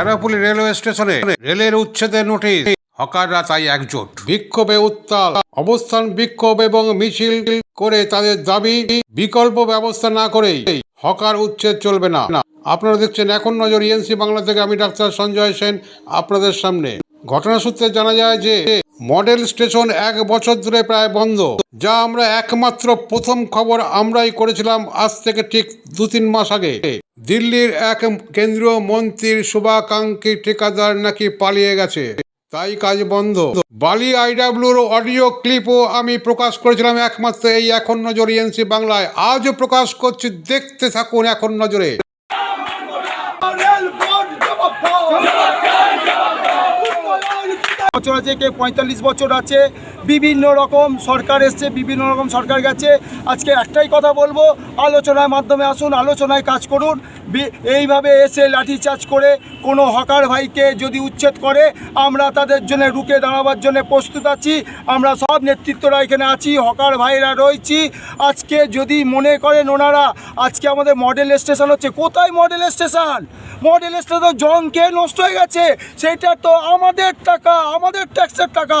শেরাপুলি railway স্টেশনে রেলের উচ্ছেদের নোটিশ। হকাররা তাই একজোট। বিক্ষোভে উত্তাল। অবস্থান বিক্ষোভ এবং মিছিল করে তাদের দাবি, বিকল্প ব্যবস্থা না করেই হকার উচ্ছেদ চলবে না। আপনারা দেখছেন এখন নজর ইএনসি বাংলা থেকে আমি ডাক্তার সঞ্জয় সেন আপনাদের সামনে। ঘটনা সূত্রে জানা যায় যে, মডেল স্টেশন এক বছর ধরে প্রায় বন্ধ। যা আমরা একমাত্র প্রথম খবর আমরাই করেছিলাম আজ থেকে ঠিক দু তিন মাস আগে। দিল্লির এক কেন্দ্রীয় মন্ত্রীর শুভাকাঙ্ক্ষী ঠিকাদার নাকি পালিয়ে গেছে? তাই কাজ বন্ধ। বালি আইডাব্লিউর অডিও ক্লিপও আমি প্রকাশ করেছিলাম একমাত্র এই এখন নজর এনসি বাংলায়। আজও প্রকাশ করছি, দেখতে থাকুন এখন নজরে। বছর আছে কে পঁয়তাল্লিশ বছর আছে, বিভিন্ন রকম সরকার এসছে, বিভিন্ন রকম সরকার গেছে। আজকে একটাই কথা বলব, আলোচনার মাধ্যমে আসুন, আলোচনায় কাজ করুন এইভাবে এসে লাঠিচার্জ করে কোনো হকার ভাইকে যদি উচ্ছেদ করে, আমরা তাদের জন্য রুখে দাঁড়াবার জন্য প্রস্তুত আছি, আমরা সব নেতৃত্বরা এখানে আছি, হকার ভাইরা রয়েছি। আজকে যদি মনে করেন ওনারা, আজকে আমাদের মডেল স্টেশন হচ্ছে, কোথায় মডেল স্টেশন? মডেল স্টেশন জংকে নষ্ট হয়ে গেছে, সেটা তো আমাদের টাকা, আমাদের ট্যাক্সের টাকা।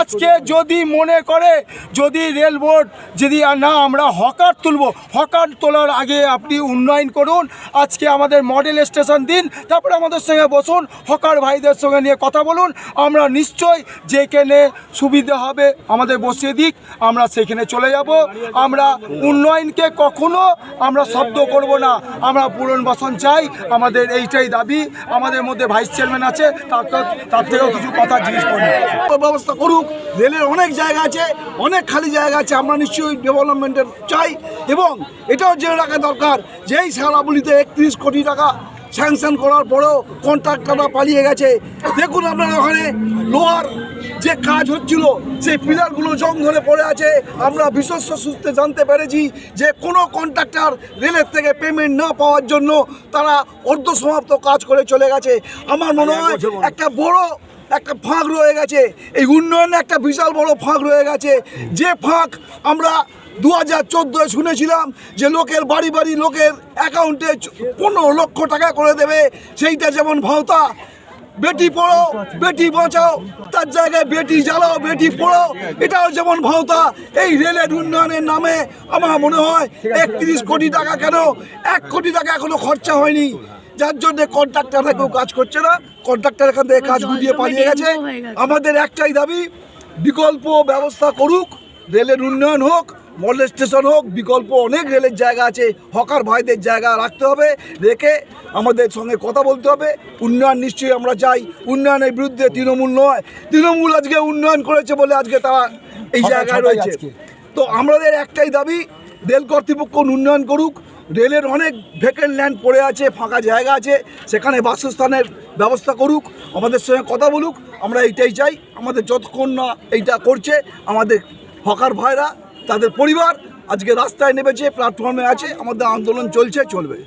আজকে যদি মনে করে, যদি রেল বোর্ড যদি না, আমরা হকার তুলব। হকার তোলার আগে আপনি উন্নয়ন করুন। আজকে আমাদের মডেল স্টেশন দিন, তারপরে আমাদের সঙ্গে বসুন, হকার ভাইদের সঙ্গে নিয়ে কথা বলুন। আমরা নিশ্চয় যেখানে সুবিধা হবে, আমাদের বসিয়ে দিক। আমরা সেখানে চলে যাব। আমরা উন্নয়নকে কখনো আমরা শব্দ করব না। আমরা পুনর্বাসন চাই। আমাদের এইটাই দাবি। আমাদের মধ্যে ভাইস চেয়ারম্যান আছে, তার তার থেকেও কিছু কথা জিজ্ঞেস করি ব্যবস্থা করুক রেলের অনেক জায়গা আছে, অনেক খালি জায়গা আছে, আমরা নিশ্চয়ই ডেভেলপমেন্টের চাই। এবং এটাও জেনে রাখা দরকার, যেই সারাবলিতে একত্রিশ কোটি টাকা স্যাংশন করার পরেও কন্ট্রাক্টররা পালিয়ে গেছে। দেখুন আপনারা ওখানে লোহার যে কাজ হচ্ছিল সেই পিলারগুলো জং ধরে পড়ে আছে। আমরা বিশ্বস্ত সূত্রে জানতে পেরেছি যে কোনো কন্ট্রাক্টর রেলের থেকে পেমেন্ট না পাওয়ার জন্য তারা অর্ধ সমাপ্ত কাজ করে চলে গেছে। আমার মনে হয় একটা বড় একটা ফাঁক রয়ে গেছে। এই উন্নয়নে একটা বিশাল বড় ফাঁক রয়ে গেছে। যে ফাঁক আমরা দু হাজার চোদ্দোয় শুনেছিলাম যে লোকের বাড়ি বাড়ি লোকের অ্যাকাউন্টে পনেরো লক্ষ টাকা করে দেবে। সেইটা যেমন ভাওতা বেটি পড়ো বেটি বাঁচাও তার জায়গায় বেটি জ্বালাও বেটি পড়ো। এটাও যেমন ভাওতা এই রেলের উন্নয়নের নামে আমার মনে হয় একত্রিশ কোটি টাকা কেন এক কোটি টাকা এখনও খরচা হয়নি। যার জন্য কন্ট্রাক্টররা কেউ কাজ করছে না কন্ট্রাক্টর এখান থেকে কাজ গুটিয়ে পালিয়ে গেছে। আমাদের একটাই দাবি বিকল্প ব্যবস্থা করুক রেলের উন্নয়ন হোক মডেল স্টেশন হোক বিকল্প অনেক রেলের জায়গা আছে হকার ভাইদের জায়গা রাখতে হবে রেখে আমাদের সঙ্গে কথা বলতে হবে। উন্নয়ন নিশ্চয়ই আমরা চাই উন্নয়নের বিরুদ্ধে তৃণমূল নয়। তৃণমূল আজকে উন্নয়ন করেছে বলে আজকে তারা এই জায়গায় রয়েছে। তো আমাদের একটাই দাবি রেল কর্তৃপক্ষ উন্নয়ন করুক। রেলের অনেক ভেকেন্ট ল্যান্ড পড়ে আছে ফাঁকা জায়গা আছে সেখানে বাসস্থানের ব্যবস্থা করুক আমাদের সঙ্গে কথা বলুক। আমরা এইটাই চাই আমাদের যতক্ষণ না এইটা করছে আমাদের হকার ভাইরা তাদের পরিবার আজকে রাস্তায় নেমেছে প্ল্যাটফর্মে আছে, আমাদের আন্দোলন চলছে, চলবে।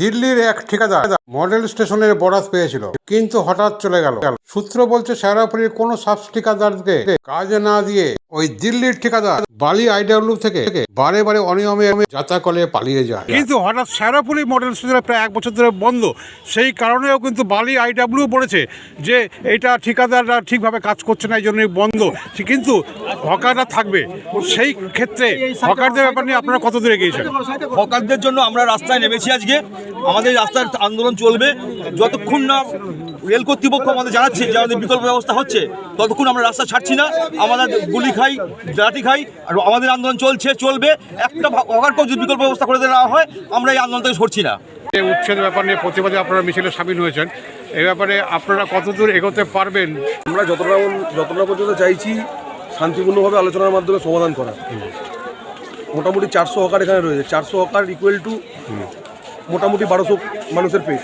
দিল্লির এক ঠিকাদার মডেল স্টেশনের বরাত পেয়েছিল, কিন্তু হঠাৎ চলে গেল। সূত্র বলছে শেরাপুরির কোনো সাব ঠিকাদারকে কাজে না দিয়ে ওই দিল্লির ঠিকাদার বালি আইডাব্লিউ থেকে বারে বারে অনিয়মে যাত্রা করে পালিয়ে যায়। কিন্তু হঠাৎ শেরাপুরি মডেল স্টেশনে প্রায় এক বছর ধরে বন্ধ। সেই কারণেও কিন্তু বালি আইডাব্লিউ বলেছে যে এটা ঠিকাদাররা ঠিকভাবে কাজ করছে না এই জন্যই বন্ধ। কিন্তু হকাররা থাকবে। সেই ক্ষেত্রে হকারদের ব্যাপার নিয়ে আপনারা কত দূরে গিয়েছেন হকারদের জন্য আমরা রাস্তায় নেমেছি আজকে। আমাদের রাস্তার আন্দোলন চলবে। যতক্ষণ না রেল কর্তৃপক্ষ আমাদের জানাচ্ছে যে আমাদের বিকল্প ব্যবস্থা হচ্ছে ততক্ষণ আমরা রাস্তা ছাড়ছি না। আমাদের গুলি খাই লাঠি খাই। আর আমাদের আন্দোলন চলছে চলবে। একটা হকারকেও যদি বিকল্প ব্যবস্থা করে দেওয়া হয় আমরা এই আন্দোলন থেকে সরছি না। এই উচ্ছেদ ব্যাপার নিয়ে প্রতিবাদে আপনারা মিছিলে সামিল হয়েছেন। এই ব্যাপারে আপনারা কতদূর এগোতে পারবেন? আমরা যতটা যতটা পর্যন্ত চাইছি শান্তিপূর্ণভাবে আলোচনার মাধ্যমে সমাধান করা মোটামুটি চারশো হকার এখানে রয়েছে। চারশো হকার ইকুয়াল টু মোটামুটি বারোশো মানুষের পেট।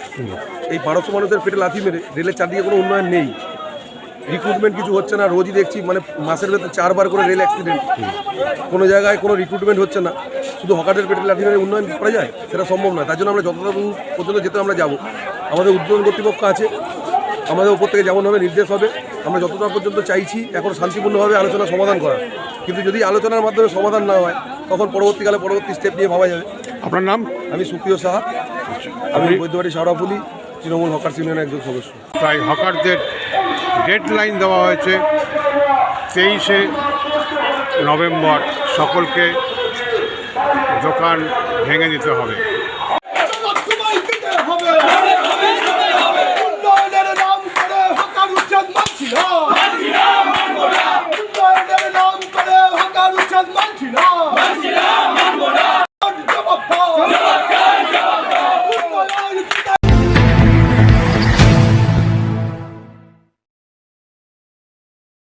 এই বারোশো মানুষের পেটে লাথি মেরে রেলের চারদিকে কোনো উন্নয়ন নেই। রিক্রুটমেন্ট কিছু হচ্ছে না রোজই দেখছি মানে মাসের ভেতরে চারবার করে রেল অ্যাক্সিডেন্ট কোনো জায়গায় কোনো রিক্রুটমেন্ট হচ্ছে না। শুধু হকারদের পেটে লাথি মেরে উন্নয়ন করা যায়? সেটা সম্ভব নয়। তার জন্য আমরা যতটা পর্যন্ত যেতে আমরা যাব। আমাদের উদ্বোধন কর্তৃপক্ষ আছে। আমাদের উপর থেকে যেমনভাবে নির্দেশ হবে। আমরা যতটা পর্যন্ত চাইছি এখন শান্তিপূর্ণভাবে আলোচনা সমাধান করা কিন্তু যদি আলোচনার মাধ্যমে সমাধান না হয় তখন পরবর্তীকালে পরবর্তী স্টেপ নিয়ে ভাবা যাবে। আপনার নাম? আমি সুপ্রিয় সাহা। আমি বৈদ্যবাড়ি শাওড়াফুলি তৃণমূল হকার ইউনিয়নের একজন সদস্য। তাই হকারদের ডেডলাইন দেওয়া হয়েছে তেইশে নভেম্বর। সকলকে দোকান ভেঙে দিতে হবে।